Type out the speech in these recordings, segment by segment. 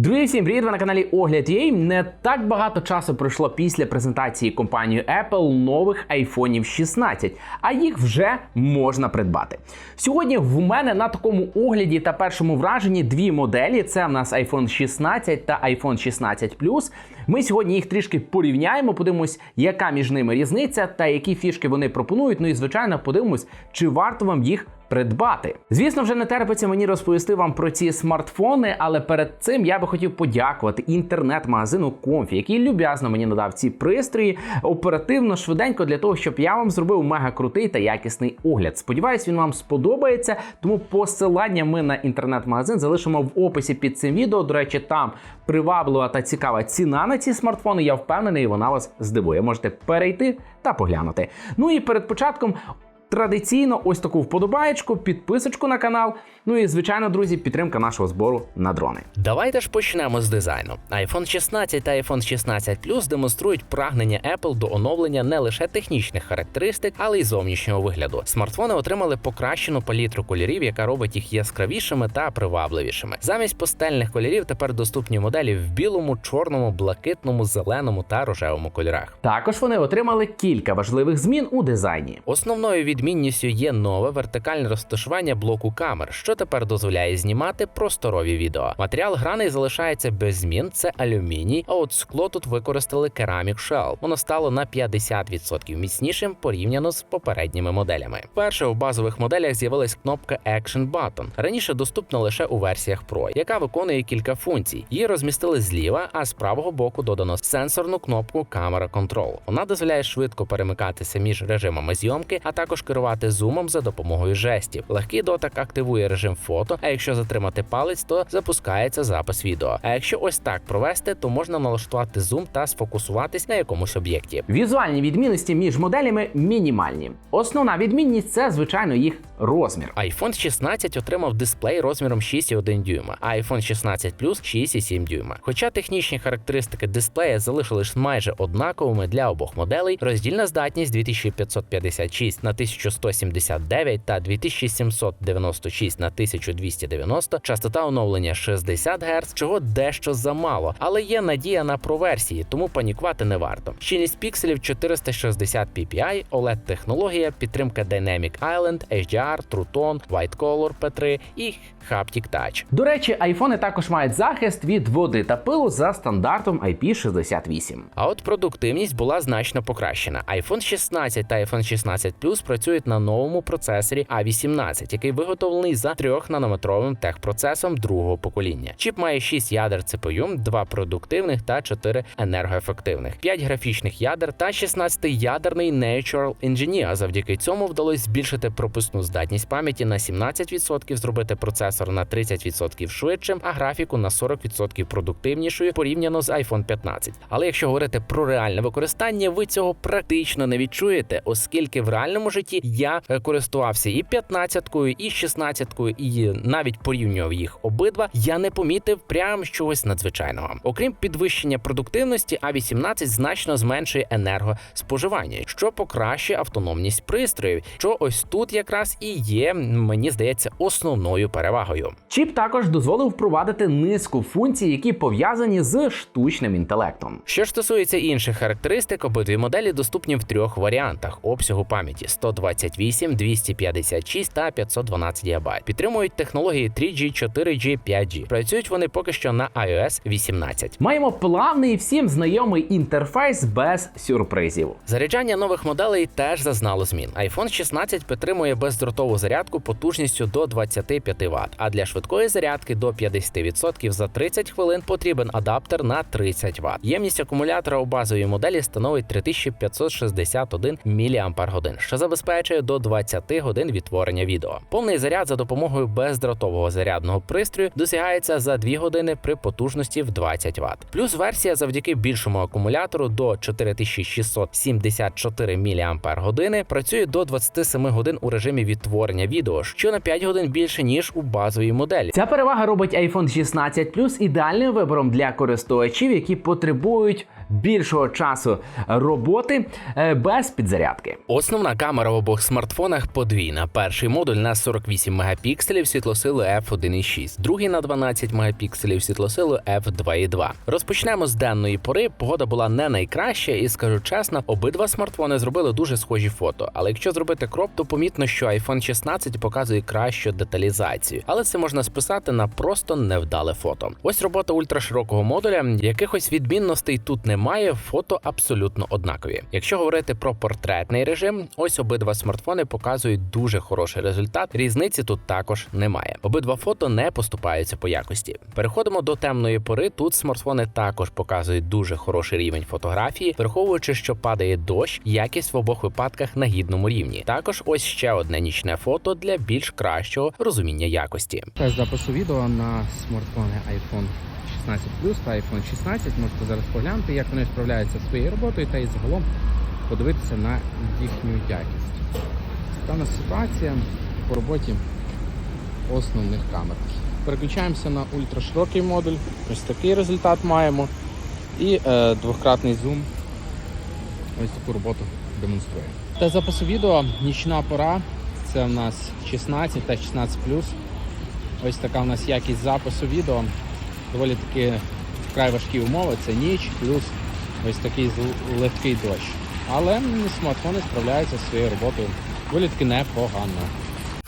Друзі, всім привіт! Ви на каналі Огляд.ua. Не так багато часу пройшло після презентації компанією Apple нових iPhone 16, а їх вже можна придбати. Сьогодні в мене на такому огляді та першому враженні дві моделі: це в нас iPhone 16 та iPhone 16 Plus. Ми сьогодні їх трішки порівняємо, подивимось, яка між ними різниця та які фішки вони пропонують. Ну і звичайно, подивимось, чи варто вам їх придбати. Звісно, вже не терпиться мені розповісти вам про ці смартфони, але перед цим я би хотів подякувати інтернет-магазину Comfy, який люб'язно мені надав ці пристрої оперативно, швиденько для того, щоб я вам зробив мега крутий та якісний огляд. Сподіваюсь, він вам сподобається. Тому посилання ми на інтернет-магазин залишимо в описі під цим відео. До речі, там приваблива та цікава ціна на ці смартфони. Я впевнений, вона вас здивує. Можете перейти та поглянути. Ну і перед початком. Традиційно ось таку вподобаєчку, підписочку на канал. Ну і звичайно, друзі, підтримка нашого збору на дрони. Давайте ж почнемо з дизайну. iPhone 16 та iPhone 16 Plus демонструють прагнення Apple до оновлення не лише технічних характеристик, але й зовнішнього вигляду. Смартфони отримали покращену палітру кольорів, яка робить їх яскравішими та привабливішими. Замість пастельних кольорів тепер доступні моделі в білому, чорному, блакитному, зеленому та рожевому кольорах. Також вони отримали кілька важливих змін у дизайні. Основною відмінністю є нове вертикальне розташування блоку камер, що тепер дозволяє знімати просторові відео. Матеріал граний залишається без змін, це алюміній, а от скло тут використали Ceramic Shell. Воно стало на 50% міцнішим порівняно з попередніми моделями. Перше у базових моделях з'явилась кнопка Action Button. Раніше доступна лише у версіях Pro, яка виконує кілька функцій. Її розмістили зліва, а з правого боку додано сенсорну кнопку Camera Control. Вона дозволяє швидко перемикатися між режимами зйомки, а також керувати зумом за допомогою жестів. Легкий дотик активує режим фото. А якщо затримати палець, то запускається запис відео. А якщо ось так провести, то можна налаштувати зум та сфокусуватись на якомусь об'єкті. Візуальні відмінності між моделями мінімальні. Основна відмінність це, звичайно, їх розмір. iPhone 16 отримав дисплей розміром 6,1 дюйма, а iPhone 16 Plus 6,7 дюйма. Хоча технічні характеристики дисплея залишились майже однаковими для обох моделей, роздільна здатність 2556 на 1179 та 2796 на 1290, частота оновлення 60 Гц, чого дещо замало, але є надія на проверсії, тому панікувати не варто. Щільність пікселів 460 ppi, oled технологія, підтримка Dynamic Island, HDR, True Tone, White Color P3 і Haptic Touch. До речі, айфони також мають захист від води та пилу за стандартом IP68. А от продуктивність була значно покращена. iPhone 16 та iPhone 16 Plus працюють на новому процесорі A18, який виготовлений за 3-нанометровим техпроцесом другого покоління. Чіп має 6 ядер CPU, 2 продуктивних та 4 енергоефективних, 5 графічних ядер та 16-ядерний Natural Engineer. Завдяки цьому вдалося збільшити пропускну здатність пам'яті на 17%, зробити процесор на 30% швидшим, а графіку на 40% продуктивнішою порівняно з iPhone 15. Але якщо говорити про реальне використання, ви цього практично не відчуєте, оскільки в реальному житті я е, користувався і 15-кою, і 16-кою, і навіть порівнював їх обидва. Я не помітив прям чогось надзвичайного. Окрім підвищення продуктивності, А18 значно зменшує енергоспоживання, що покращує автономність пристроїв. Що ось тут якраз і є, мені здається, основною перевагою. Чіп також дозволив впровадити низку функцій, які пов'язані з штучним інтелектом. Що ж стосується інших характеристик, обидві моделі доступні в трьох варіантах обсягу пам'яті 128, 256 та 512 ГБ. Підтримують технології 3G, 4G, 5G. Працюють вони поки що на iOS 18. Маємо плавний і всім знайомий інтерфейс без сюрпризів. Заряджання нових моделей теж зазнало змін. iPhone 16 підтримує бездротову зарядку потужністю до 25 Вт, а для швидкої зарядки до 50% за 30 хвилин потрібен адаптер на 30 Вт. Ємність акумулятора у базовій моделі становить 3561 мАч, що забезпечує до 20 годин відтворення відео. Повний заряд за допомогою бездротового зарядного пристрою досягається за 2 години при потужності в 20 Вт. Плюс версія завдяки більшому акумулятору до 4674 мАч працює до 27 годин у режимі відтворення відео, що на 5 годин більше ніж у базовій моделі. Ця перевага робить iPhone 16 Plus ідеальним вибором для користувачів, які потребують більшого часу роботи е, без підзарядки. Основна камера в обох смартфонах подвійна. Перший модуль на 48 мегапікселів світлосилою f1.6, другий на 12 мегапікселів світлосилою f2.2. Розпочнемо з денної пори. Погода була не найкраща, і скажу чесно, обидва смартфони зробили дуже схожі фото. Але якщо зробити кроп, то помітно, що iPhone 16 показує кращу деталізацію, але це можна списати на просто невдале фото. Ось робота ультраширокого модуля. Якихось відмінностей тут немає. Фото абсолютно однакові. Якщо говорити про портретний режим, ось обидва смартфони показують дуже хороший результат. Різниці тут також немає. Обидва фото не поступаються по якості. Переходимо до темної пори. Тут смартфони також показують дуже хороший рівень фотографії, враховуючи, що падає дощ, якість в обох випадках на гідному рівні. Також ось ще одне нічне фото для більш кращого розуміння якості. Тест запису відео на смартфони iPhone 16 Plus та iPhone 16. Можете зараз поглянути, як вони справляються зі своєю роботою та і загалом подивитися на їхню якість. У нас ситуація по роботі основних камер. Переключаємося на ультраширокий модуль. Ось такий результат маємо. І е, двократний зум. Ось таку роботу демонструє. Тест запису відео нічна пора. Це в нас 16 та 16 Ось така у нас якість запису відео. Доволі таки вкрай важкі умови. Це ніч, плюс ось такий легкий дощ. Але смартфони справляються зі своєю роботою доволі таки непогано.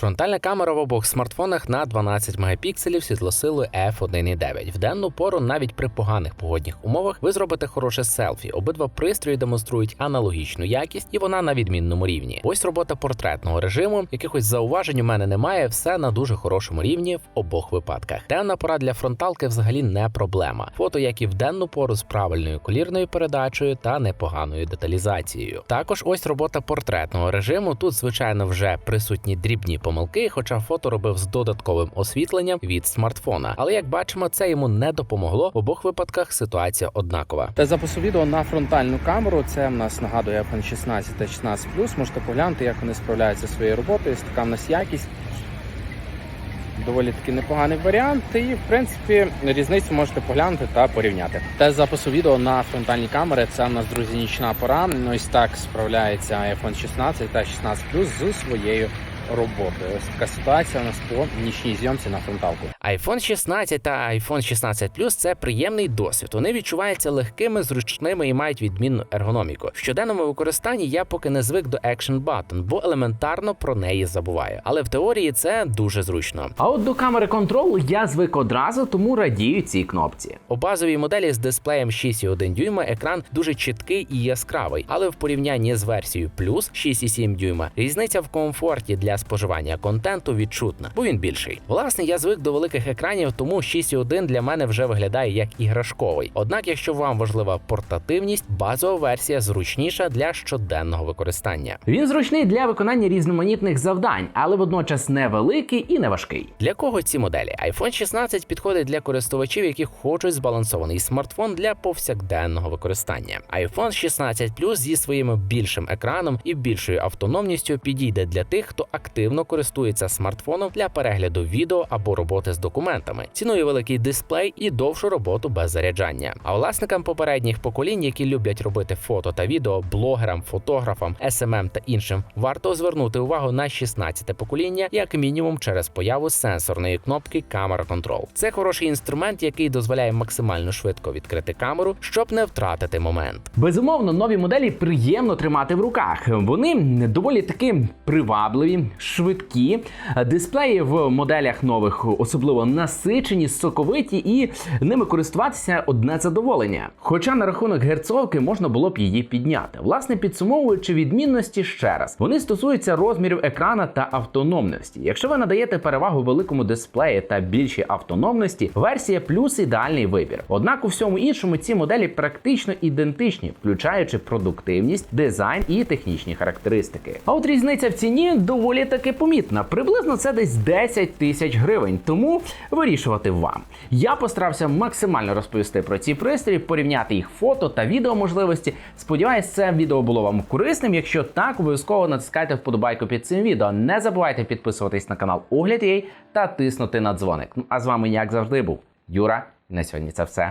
Фронтальна камера в обох смартфонах на 12 мегапікселів світлосилою f1.9. В денну пору, навіть при поганих погодних умовах, ви зробите хороше селфі. Обидва пристрої демонструють аналогічну якість, і вона на відмінному рівні. Ось робота портретного режиму. Якихось зауважень у мене немає. Все на дуже хорошому рівні в обох випадках. Денна пора для фронталки взагалі не проблема. Фото, як і в денну пору з правильною колірною передачею та непоганою деталізацією. Також ось робота портретного режиму. Тут, звичайно, вже присутні дрібні помилки, хоча фото робив з додатковим освітленням від смартфона. Але як бачимо, це йому не допомогло. В обох випадках ситуація однакова. Та запису відео на фронтальну камеру. Це в нас нагадує iPhone 16 та 16 Можете поглянути, як вони справляються своєю роботою. Така в нас якість. Доволі таки непоганий варіант, і в принципі різницю можете поглянути та порівняти. Тест запису відео на фронтальні камери. Це в нас друзі нічна пора. Ось так справляється iPhone 16 та 16 зі своєю роботою. Ось така ситуація у нас по нічній зйомці на фронталку. iPhone 16 та iPhone 16 Plus – це приємний досвід. Вони відчуваються легкими, зручними і мають відмінну ергономіку. В щоденному використанні я поки не звик до Action Button, бо елементарно про неї забуваю. Але в теорії це дуже зручно. А от до камери контролу я звик одразу, тому радію цій кнопці. У базовій моделі з дисплеєм 6,1 дюйма екран дуже чіткий і яскравий, але в порівнянні з версією Plus 6,7 дюйма різниця в комфорті для споживання контенту відчутна, бо він більший. Власне, я звик до великих екранів, тому 6,1 для мене вже виглядає як іграшковий. Однак, якщо вам важлива портативність, базова версія зручніша для щоденного використання. Він зручний для виконання різноманітних завдань, але водночас невеликий і не важкий. Для кого ці моделі? iPhone 16 підходить для користувачів, які хочуть збалансований смартфон для повсякденного використання. iPhone 16 Plus зі своїм більшим екраном і більшою автономністю підійде для тих, хто активно користується смартфоном для перегляду відео або роботи з документами, цінує великий дисплей і довшу роботу без заряджання. А власникам попередніх поколінь, які люблять робити фото та відео, блогерам, фотографам, SMM та іншим, варто звернути увагу на 16 покоління, як мінімум через появу сенсорної кнопки Camera Control. Це хороший інструмент, який дозволяє максимально швидко відкрити камеру, щоб не втратити момент. Безумовно, нові моделі приємно тримати в руках. Вони доволі таки привабливі, швидкі. Дисплеї в моделях нових особливо насичені, соковиті, і ними користуватися одне задоволення. Хоча на рахунок герцовки можна було б її підняти. Власне, підсумовуючи відмінності ще раз, вони стосуються розмірів екрана та автономності. Якщо ви надаєте перевагу великому дисплею та більшій автономності, версія плюс ідеальний вибір. Однак у всьому іншому ці моделі практично ідентичні, включаючи продуктивність, дизайн і технічні характеристики. А от різниця в ціні доволі таки помітна. Приблизно це десь 10 тисяч гривень. Тому вирішувати вам. Я постарався максимально розповісти про ці пристрої, порівняти їх фото та відео можливості. Сподіваюсь, це відео було вам корисним. Якщо так, обов'язково натискайте вподобайку під цим відео. Не забувайте підписуватись на канал Огляд.ua та тиснути на дзвоник. Ну а з вами, як завжди, був Юра. На сьогодні це все.